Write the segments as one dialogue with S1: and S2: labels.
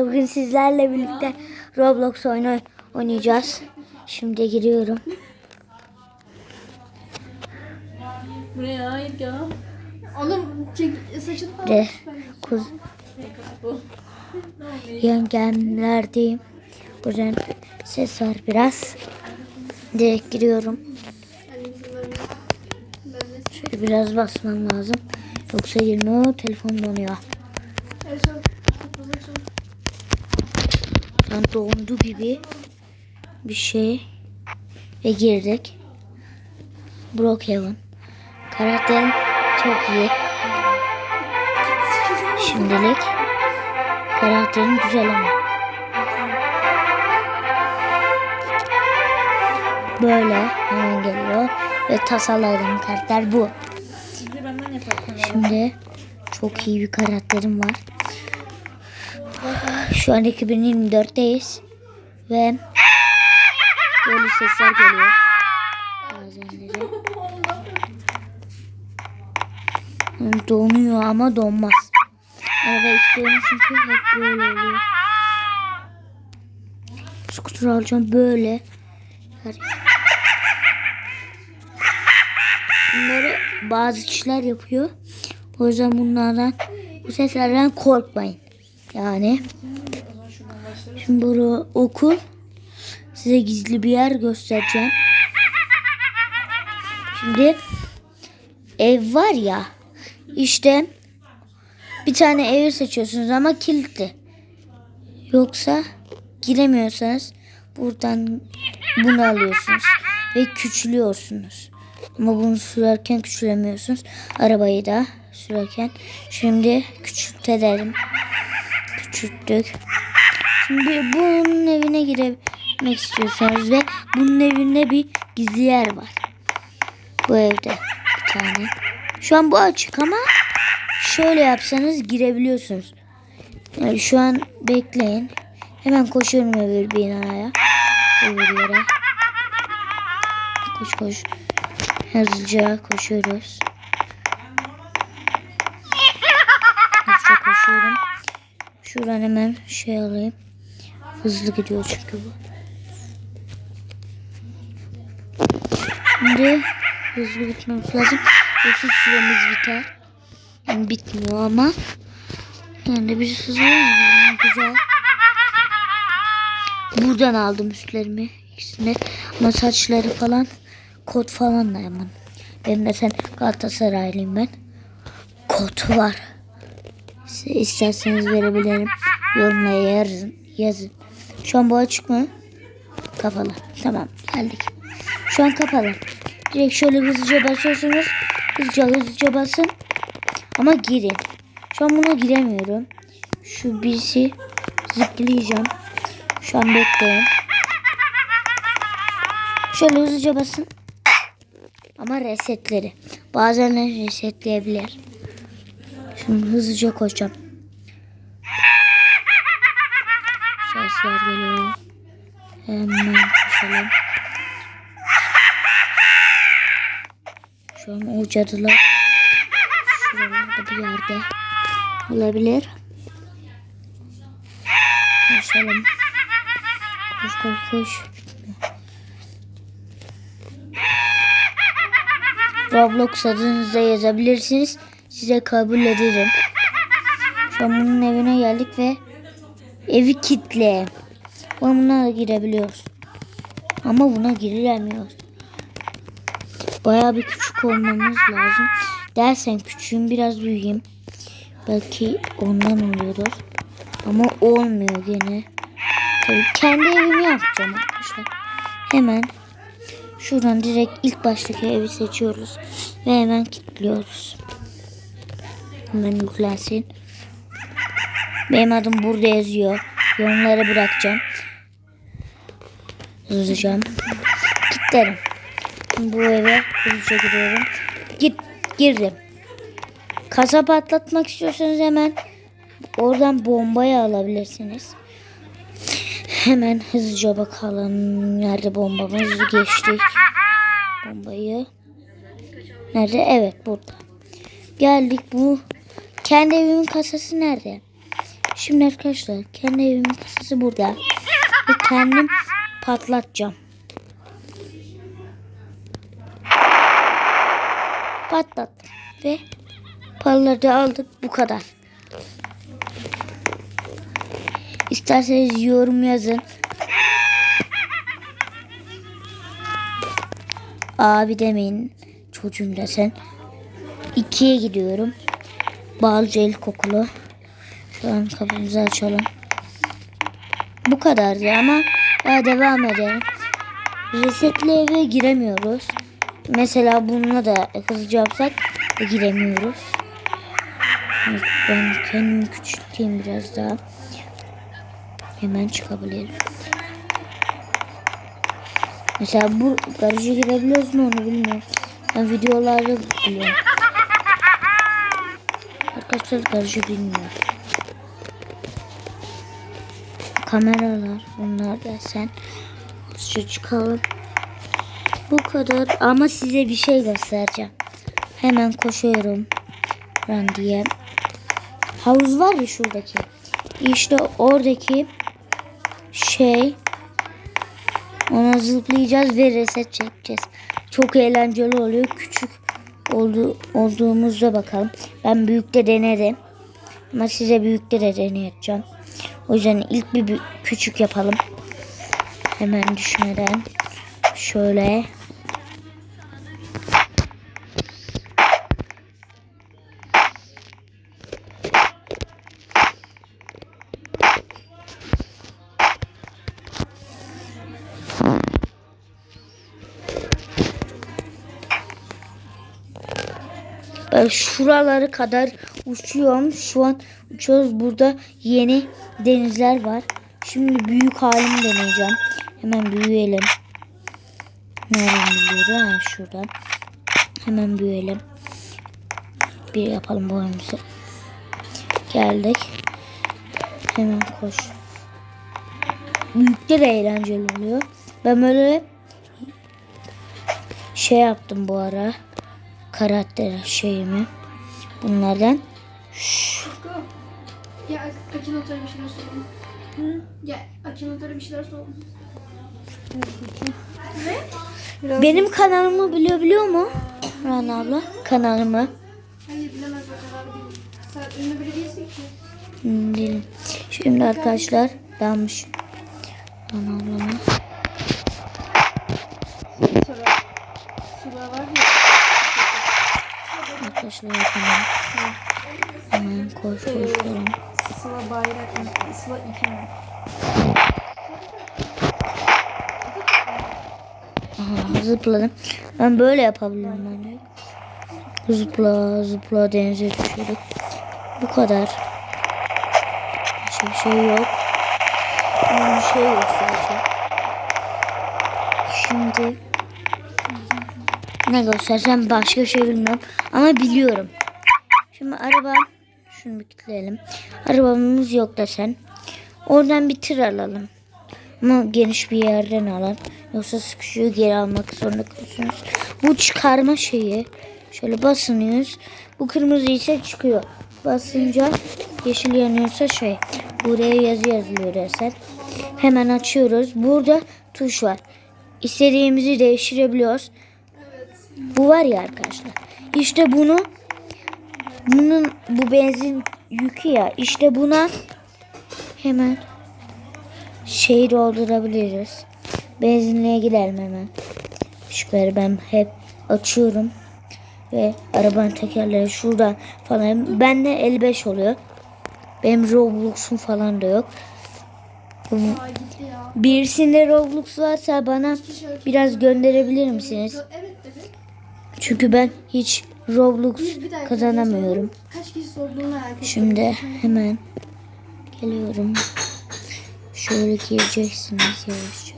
S1: Bugün sizlerle birlikte Roblox oyunu oynayacağız. Şimdi giriyorum.
S2: Buraya hayır ya. Oğlum çek saçını falan.
S1: Ve kuz yengemlerdeyim. O yüzden ses var biraz. Direkt giriyorum. Şöyle biraz basmam lazım. Yoksa girmiyor. Telefon donuyor. Şu an dondu gibi bir şey. Ve girdik. Brookhaven. Karakterim çok iyi. Şimdilik karakterim güzel ama. Böyle hemen geliyor. Ve tasarladığım karakter bu. Şimdi çok iyi bir karakterim var. Şu an 2024'teyiz. Ve böyle sesler geliyor. Bazenleri. Donuyor ama donmaz. Araba istiyorum çünkü hep böyle oluyor. Skuter alacağım böyle. Bunları bazı kişiler yapıyor. O yüzden bunlardan bu seslerden korkmayın. Yani şimdi bu okul size gizli bir yer göstereceğim. Şimdi ev var ya işte bir tane evi seçiyorsunuz ama kilitli. Yoksa giremiyorsanız buradan bunu alıyorsunuz ve küçülüyorsunuz. Ama bunu sürerken küçülemiyorsunuz. Arabayı da sürerken. Şimdi küçültelim. Küçülttük. Şimdi bunun evine girmek istiyorsanız ve bunun evinde bir gizli yer var. Bu evde bir tane. Şu an bu açık ama şöyle yapsanız girebiliyorsunuz. Yani şu an bekleyin. Hemen koşuyorum öbür binaya. Öbür yere. Koş koş. Hızlıca koşuyoruz. Hızlıca koşuyorum. Şuradan hemen şey alayım. Hızlı gidiyor çünkü bu. Şimdi hızlı gitmemiz lazım. Yoksa süremiz biter. Yani bitmiyor ama. Yani biz hızlı oynayalım. Güzel. Buradan aldım üstlerimi. ikisini. Ama saçları falan kot falan da hemen. Benim de sen Galatasaraylıyım ben. Kot var. Size isterseniz verebilirim. Yorumlara yazın. yazın. Şu an bu açık mı? Kapalı. Tamam geldik. Şu an kapalı. Direkt şöyle hızlıca basıyorsunuz. Hızlıca hızlıca basın. Ama girin. Şu an buna giremiyorum. Şu birisi zıplayacağım. Şu an bekleyin. Şöyle hızlıca basın. Ama resetleri. Bazen resetleyebilir. Şimdi hızlıca koşacağım. Sesler geliyor. Hemen koşalım. Şu an o cadılar şuralarda bir yerde olabilir. Koşalım. Koş koş koş. Roblox adınızı yazabilirsiniz. Size kabul ederim. Şu an evine geldik ve evi kitle. Buna da girebiliyoruz. Ama buna girilemiyor. Bayağı bir küçük olmamız lazım. Dersen küçüğüm biraz büyüyeyim. Belki ondan oluyordur. Ama olmuyor gene. Tabii kendi evimi yapacağım arkadaşlar. Hemen şuradan direkt ilk baştaki evi seçiyoruz. Ve hemen kilitliyoruz. Hemen yüklensin. Benim adım burada yazıyor. Yorumlara bırakacağım. Hızlıca. Kilitlerim. Bu eve hızlıca giriyorum. Git, girdim. Kasa patlatmak istiyorsanız hemen oradan bombayı alabilirsiniz. Hemen hızlıca bakalım. Nerede bombamız geçtik. Bombayı. Nerede? Evet burada. Geldik bu. Kendi evimin kasası nerede? Şimdi arkadaşlar kendi evimin kasası burada. Ve kendim patlatacağım. Patlattım. Ve paraları da aldık. Bu kadar. İsterseniz yorum yazın. Abi demeyin. Çocuğum desen. İkiye gidiyorum. Balcı İlkokulu. Şu an kapımızı açalım. Bu kadardı ama daha devam edelim. Resetli eve giremiyoruz. Mesela bununla da hızlıca yapsak giremiyoruz. Ben kendimi küçülteyim biraz daha. Hemen çıkabilirim. Mesela bu garaja girebiliyoruz mu onu bilmiyorum. Ben videolarda biliyorum. Arkadaşlar garajı bilmiyorum. Kameralar bunlar da sen. Şu çıkalım. Bu kadar ama size bir şey göstereceğim. Hemen koşuyorum. Run diye. Havuz var ya şuradaki. İşte oradaki şey ona zıplayacağız ve reset çekeceğiz. Çok eğlenceli oluyor. Küçük oldu, olduğumuzda bakalım. Ben büyükte denedim. Ama size büyükte de deneyeceğim. O yüzden ilk bir küçük yapalım. Hemen düşmeden. Şöyle. Şuraları kadar uçuyorum. Şu an uçuyoruz. Burada yeni denizler var. Şimdi büyük halini deneyeceğim. Hemen büyüyelim. Nereden biliyoruz? Ha, şuradan. Hemen büyüyelim. Bir yapalım boyumuzu. Geldik. Hemen koş. Büyükte de eğlenceli oluyor. Ben böyle şey yaptım bu ara karakter şeyimi bunlardan
S2: Ya Akino'ya bir şeyler soralım. Hı? Ya Akino'ya bir şeyler soralım.
S1: benim kanalımı biliyor biliyor mu Rana abla kanalımı
S2: Hayır bilemez o kadar değil. Sen ünlü biri değilsin ki.
S1: Hmm, değilim. şimdi arkadaşlar dalmış Rana ablama
S2: Sıla var ya.
S1: Arkadaşlar yapalım hemen koş koşuyorum
S2: Sıla bayrak mı? Sıla iki mi?
S1: Aha, zıpladım ben böyle yapabilirim ben de. zıpla zıpla denize düşürdük bu kadar başka bir şey yok bir şey göstereceğim şimdi ne göstersem başka şey bilmiyorum ama biliyorum. Şimdi araba şunu kilitleyelim. Arabamız yok desen oradan bir tır alalım. Ama geniş bir yerden alın yoksa sıkışıyor geri almak zorunda kalıyorsunuz. Bu çıkarma şeyi şöyle basınıyoruz. Bu kırmızı ise çıkıyor. Basınca yeşil yanıyorsa şey buraya yazı yazılıyor desen hemen açıyoruz. Burada tuş var. İstediğimizi değiştirebiliyoruz bu var ya arkadaşlar. İşte bunu bunun bu benzin yükü ya. İşte buna hemen şey doldurabiliriz. Benzinliğe gidelim hemen. Şunları ben hep açıyorum. Ve arabanın tekerleri şuradan falan. Bende 55 oluyor. Benim Roblox'um falan da yok. Birisinde Roblox varsa bana biraz gönderebilir misiniz?
S2: Evet.
S1: Çünkü ben hiç Roblox
S2: Bir, bir dakika.
S1: kazanamıyorum.
S2: Kaç kişi sorduğunu merak.
S1: Şimdi hemen geliyorum. Şöyle gireceksiniz yavaşça.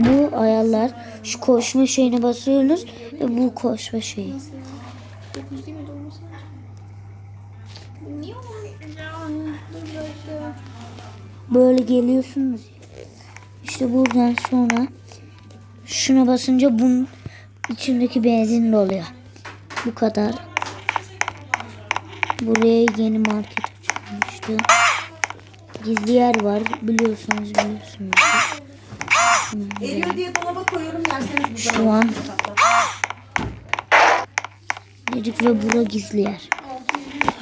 S1: Bu ayarlar şu koşma şeyine basıyorsunuz ve bu koşma şeyi.
S2: Nasıl ya? 9 değil mi doğması lazım? Niye olmuyor ya? Dur bekle.
S1: Böyle geliyorsunuz. İşte buradan sonra şuna basınca bunun içindeki benzin doluyor. Bu kadar. Buraya yeni market açılmıştı. Gizli yer var. Biliyorsunuz biliyorsunuz.
S3: Eriyor diye dolaba koyuyorum yerseniz
S1: Şu an dedik ve bura gizli yer.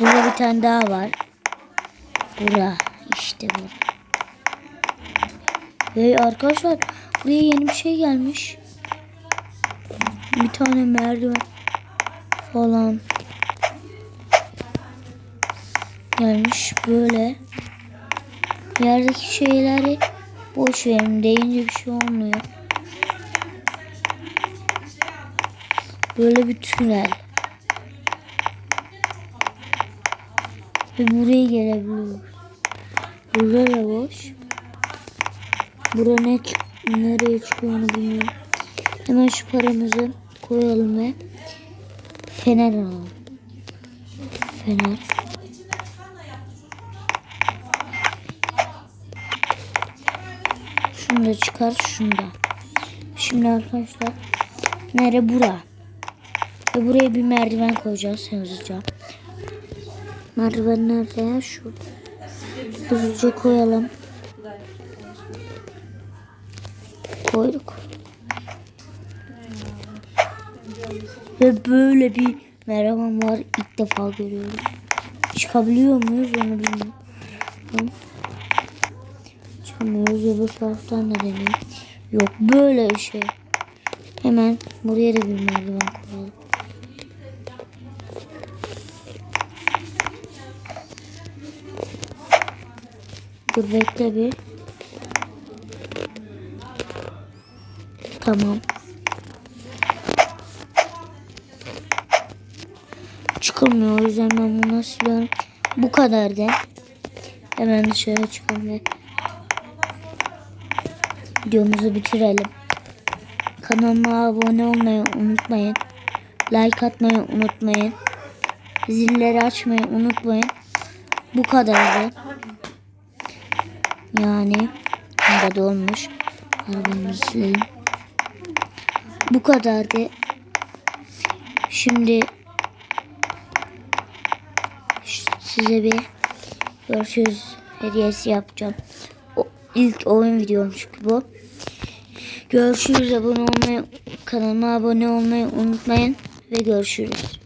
S1: Burada bir tane daha var. Bura. işte bu. Ve arkadaşlar buraya yeni bir şey gelmiş. Bir tane merdiven falan gelmiş böyle. Yerdeki şeyleri boş verin deyince bir şey olmuyor. Böyle bir tünel. Ve buraya gelebiliyoruz. Burada da boş. Bura ne çık- nereye çıkıyor bilmiyorum. Hemen şu paramızı koyalım ve fener alalım. Fener. Şunu da çıkar, şunu da. Şimdi arkadaşlar nere bura? Ve buraya bir merdiven koyacağız hızlıca. Merdiven nerede ya? Şu. Hızlıca koyalım. Koyduk. Ve böyle bir merdiven var. İlk defa görüyorum. Çıkabiliyor muyuz onu bilmiyorum. Çıkamıyoruz. Öbür taraftan da deneyim. Yok böyle bir şey. Hemen buraya da bir merdiven koyalım. Dur bekle bir. Tamam. Çıkılmıyor o yüzden ben bunu siliyorum. Bu kadar da. Hemen dışarı çıkalım ve videomuzu bitirelim. Kanalıma abone olmayı unutmayın. Like atmayı unutmayın. Zilleri açmayı unutmayın. Bu kadardı. Yani burada dolmuş. Arabamızı silelim. Bu kadardı. Şimdi size bir görüşürüz hediyesi yapacağım. O, ilk oyun videommuş bu. Görüşürüz. Abone olmayı, kanalıma abone olmayı unutmayın ve görüşürüz.